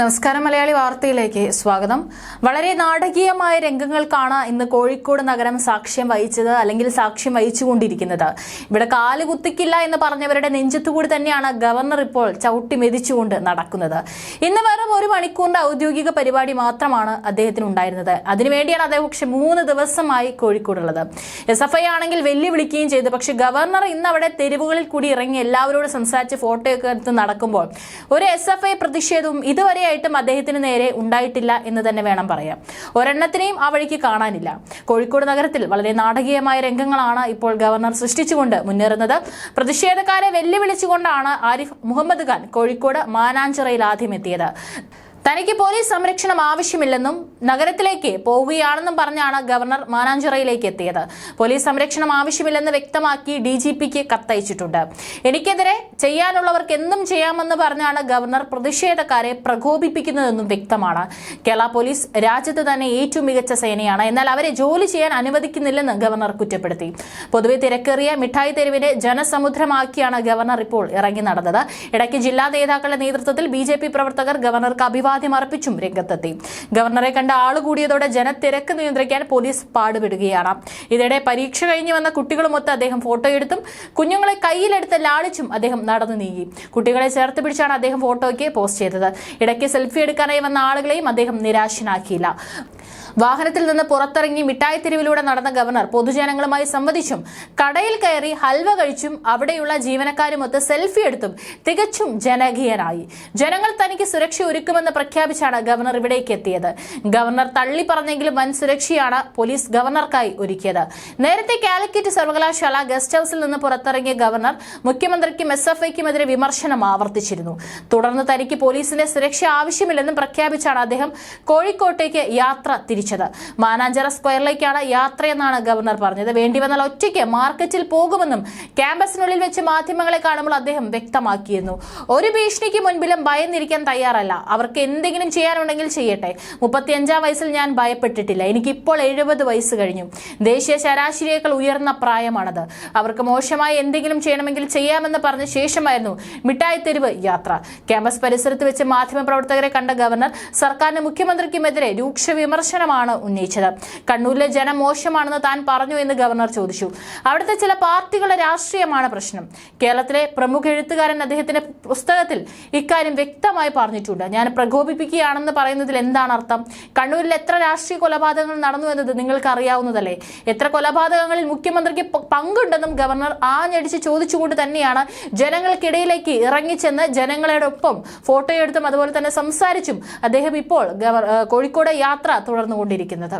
നമസ്കാരം മലയാളി വാർത്തയിലേക്ക് സ്വാഗതം. വളരെ നാടകീയമായ രംഗങ്ങൾക്കാണ് ഇന്ന് കോഴിക്കോട് നഗരം സാക്ഷ്യം വഹിച്ചത് അല്ലെങ്കിൽ സാക്ഷ്യം വഹിച്ചുകൊണ്ടിരിക്കുന്നത്. ഇവിടെ കാൽ കുത്തിക്കില്ല എന്ന് പറഞ്ഞവരുടെ നെഞ്ചത്തുകൂടി തന്നെയാണ് ഗവർണർ ഇപ്പോൾ ചവിട്ടി മെതിച്ചുകൊണ്ട് നടക്കുന്നത്. ഇന്ന് വെറും ഒരു മണിക്കൂറിന്റെ ഔദ്യോഗിക പരിപാടി മാത്രമാണ് അദ്ദേഹത്തിന് ഉണ്ടായിരുന്നത്. അതിനുവേണ്ടിയാണ് അദ്ദേഹം പക്ഷെ മൂന്ന് ദിവസമായി കോഴിക്കോടുള്ളത്. എസ് എഫ് ഐ ആണെങ്കിൽ വെല്ലുവിളിക്കുകയും ചെയ്തു. പക്ഷെ ഗവർണർ ഇന്ന് അവിടെ തെരുവുകളിൽ കൂടി ഇറങ്ങി എല്ലാവരോടും സംസാരിച്ച് ഫോട്ടോയൊക്കെ എടുത്ത് നടക്കുമ്പോൾ ഒരു എസ് എഫ് ഐ പ്രതിഷേധവും ഇതുവരെയായിട്ടും അദ്ദേഹത്തിന് നേരെ ഉണ്ടായിട്ടില്ല എന്ന് തന്നെ വേണം പറയാം. ഒരെണ്ണത്തിനെയും ആ വഴിക്ക് കാണാനില്ല. കോഴിക്കോട് നഗരത്തിൽ വളരെ നാടകീയമായ രംഗങ്ങളാണ് ഇപ്പോൾ ഗവർണർ സൃഷ്ടിച്ചുകൊണ്ട് മുന്നേറുന്നത്. പ്രതിഷേധക്കാരെ വെല്ലുവിളിച്ചുകൊണ്ടാണ് ആരിഫ് മുഹമ്മദ് ഖാൻ കോഴിക്കോട് മാനാഞ്ചിറയിൽ ആദ്യം എത്തിയത്. തനിക്ക് പോലീസ് സംരക്ഷണം ആവശ്യമില്ലെന്നും നഗരത്തിലേക്ക് പോവുകയാണെന്നും പറഞ്ഞാണ് ഗവർണർ മാനാഞ്ചിറയിലേക്ക് എത്തിയത്. പോലീസ് സംരക്ഷണം ആവശ്യമില്ലെന്ന് വ്യക്തമാക്കി ഡി ജി പിക്ക് കത്തയച്ചിട്ടുണ്ട്. എനിക്കെതിരെ ചെയ്യാനുള്ളവർക്ക് എന്തും ചെയ്യാമെന്ന് പറഞ്ഞാണ് ഗവർണർ പ്രതിഷേധക്കാരെ പ്രകോപിപ്പിക്കുന്നതെന്നും വ്യക്തമാണ്. കേരള പോലീസ് രാജ്യത്ത് തന്നെ ഏറ്റവും മികച്ച സേനയാണ്. എന്നാൽ അവരെ ജോലി ചെയ്യാൻ അനുവദിക്കുന്നില്ലെന്ന് ഗവർണർ കുറ്റപ്പെടുത്തി. പൊതുവെ തിരക്കേറിയ മിഠായി തെരുവിനെ ജനസമുദ്രമാക്കിയാണ് ഗവർണർ ഇപ്പോൾ ഇറങ്ങി നടന്നത്. ഇടയ്ക്ക് ജില്ലാ നേതാക്കളുടെ നേതൃത്വത്തിൽ ബി പ്രവർത്തകർ ഗവർണർക്ക് അഭിവാദ്യം അർപ്പിച്ചും രംഗത്തെത്തി. ഗവർണറെ കണ്ട ആൾ കൂടിയതോടെ ജനത്തിരക്ക് നിയന്ത്രിക്കാൻ പോലീസ് പാടുപെടുകയാണ്. ഇതിനിടെ പരീക്ഷ കഴിഞ്ഞു വന്ന കുട്ടികളുമൊത്ത് അദ്ദേഹം ഫോട്ടോ ഫോട്ടോയെടുത്തും കുഞ്ഞുങ്ങളെ കയ്യിലെടുത്ത് ലാളിച്ചും അദ്ദേഹം നടന്നു നീങ്ങി. കുട്ടികളെ ചേർത്ത് പിടിച്ചാണ് അദ്ദേഹം ഫോട്ടോയ്ക്ക് പോസ്റ്റ് ചെയ്തത്. ഇടയ്ക്ക് സെൽഫി എടുക്കാനായി വന്ന ആളുകളെയും അദ്ദേഹം നിരാശനാക്കിയില്ല. വാഹനത്തിൽ നിന്ന് പുറത്തിറങ്ങി മിഠായി തെരുവിലൂടെ നടന്ന ഗവർണർ പൊതുജനങ്ങളുമായി സംവദിച്ചും കടയിൽ കയറി ഹൽവ കഴിച്ചും അവിടെയുള്ള ജീവനക്കാരുമൊത്ത് സെൽഫി എടുത്തും തികച്ചും ജനകീയനായി. ജനങ്ങൾ തനിക്ക് സുരക്ഷ ഒരുക്കുമെന്ന് പ്രഖ്യാപിച്ചാണ് ഗവർണർ ഇവിടേക്ക് എത്തിയത്. ഗവർണർ തള്ളി പറഞ്ഞെങ്കിലും വൻ സുരക്ഷയാണ് പോലീസ് ഗവർണർക്കായി ഒരുക്കിയത്. നേരത്തെ കാലിക്കറ്റ് സർവകലാശാല ഗസ്റ്റ് ഹൌസിൽ നിന്ന് പുറത്തിറങ്ങിയ ഗവർണർ മുഖ്യമന്ത്രിക്കും എസ് എഫ് ഐക്കുമെതിരെ വിമർശനം ആവർത്തിച്ചിരുന്നു. തുടർന്ന് തനിക്ക് പോലീസിന്റെ സുരക്ഷ ആവശ്യമില്ലെന്നും പ്രഖ്യാപിച്ചാണ് അദ്ദേഹം കോഴിക്കോട്ടേക്ക് യാത്ര തിരിച്ചത് മാനാഞ്ചിറ സ്ക്വയറിലേക്കാണ് യാത്രയെന്നാണ് ഗവർണർ പറഞ്ഞത്. വേണ്ടി വന്നാൽ ഒറ്റയ്ക്ക് മാർക്കറ്റിൽ പോകുമെന്നും ക്യാമ്പസിനുള്ളിൽ വെച്ച് മാധ്യമങ്ങളെ കാണുമ്പോൾ അദ്ദേഹം വ്യക്തമാക്കിയിരുന്നു. ഒരു ഭീഷണിക്ക് മുൻപിലും ഭയന്നിരിക്കാൻ തയ്യാറല്ല. അവർക്ക് എന്തെങ്കിലും ചെയ്യാനുണ്ടെങ്കിൽ ചെയ്യട്ടെ. മുപ്പത്തിയഞ്ചാം വയസ്സിൽ ഞാൻ ഭയപ്പെട്ടിട്ടില്ല. എനിക്കിപ്പോൾ എഴുപത് വയസ്സ് കഴിഞ്ഞു. ദേശീയ ശരാശരിയേക്കാൾ ഉയർന്ന പ്രായമാണത്. അവർക്ക് മോശമായി എന്തെങ്കിലും ചെയ്യണമെങ്കിൽ ചെയ്യാമെന്ന് പറഞ്ഞ ശേഷമായിരുന്നു മിഠായി തെരുവ് യാത്ര. ക്യാമ്പസ് പരിസരത്ത് വെച്ച് മാധ്യമപ്രവർത്തകരെ കണ്ട ഗവർണർ സർക്കാരിന് മുഖ്യമന്ത്രിക്കുമെതിരെ രൂക്ഷ വിമർശനമാണ് ഉന്നയിച്ചത്. കണ്ണൂരിലെ ജനം മോശമാണെന്ന് താൻ പറഞ്ഞു എന്ന് ഗവർണർ ചോദിച്ചു. അവിടുത്തെ ചില പാർട്ടികളുടെ രാഷ്ട്രീയമാണ് പ്രശ്നം. കേരളത്തിലെ പ്രമുഖ എഴുത്തുകാരൻ അദ്ദേഹത്തിന്റെ പുസ്തകത്തിൽ ഇക്കാര്യം വ്യക്തമായി പറഞ്ഞിട്ടുണ്ട്. ഞാൻ പ്രകോപിപ്പിക്കുകയാണെന്ന് പറയുന്നതിൽ എന്താണ് അർത്ഥം? കണ്ണൂരിൽ എത്ര രാഷ്ട്രീയ കൊലപാതകങ്ങൾ നടന്നു എന്നത് നിങ്ങൾക്ക് അറിയാവുന്നതല്ലേ എത്ര കൊലപാതകങ്ങളിൽ മുഖ്യമന്ത്രിക്ക് പങ്കുണ്ടെന്നും ഗവർണർ ആഞ്ഞടിച്ച് ചോദിച്ചുകൊണ്ട് തന്നെയാണ് ജനങ്ങൾക്കിടയിലേക്ക് ഇറങ്ങിച്ചെന്ന് ജനങ്ങളോടൊപ്പം ഫോട്ടോ എടുത്തും അതുപോലെ തന്നെ സംസാരിച്ചും അദ്ദേഹം ഇപ്പോൾ കോഴിക്കോട് യാത്ര തുടർന്നുകൊണ്ടിരിക്കുന്നത്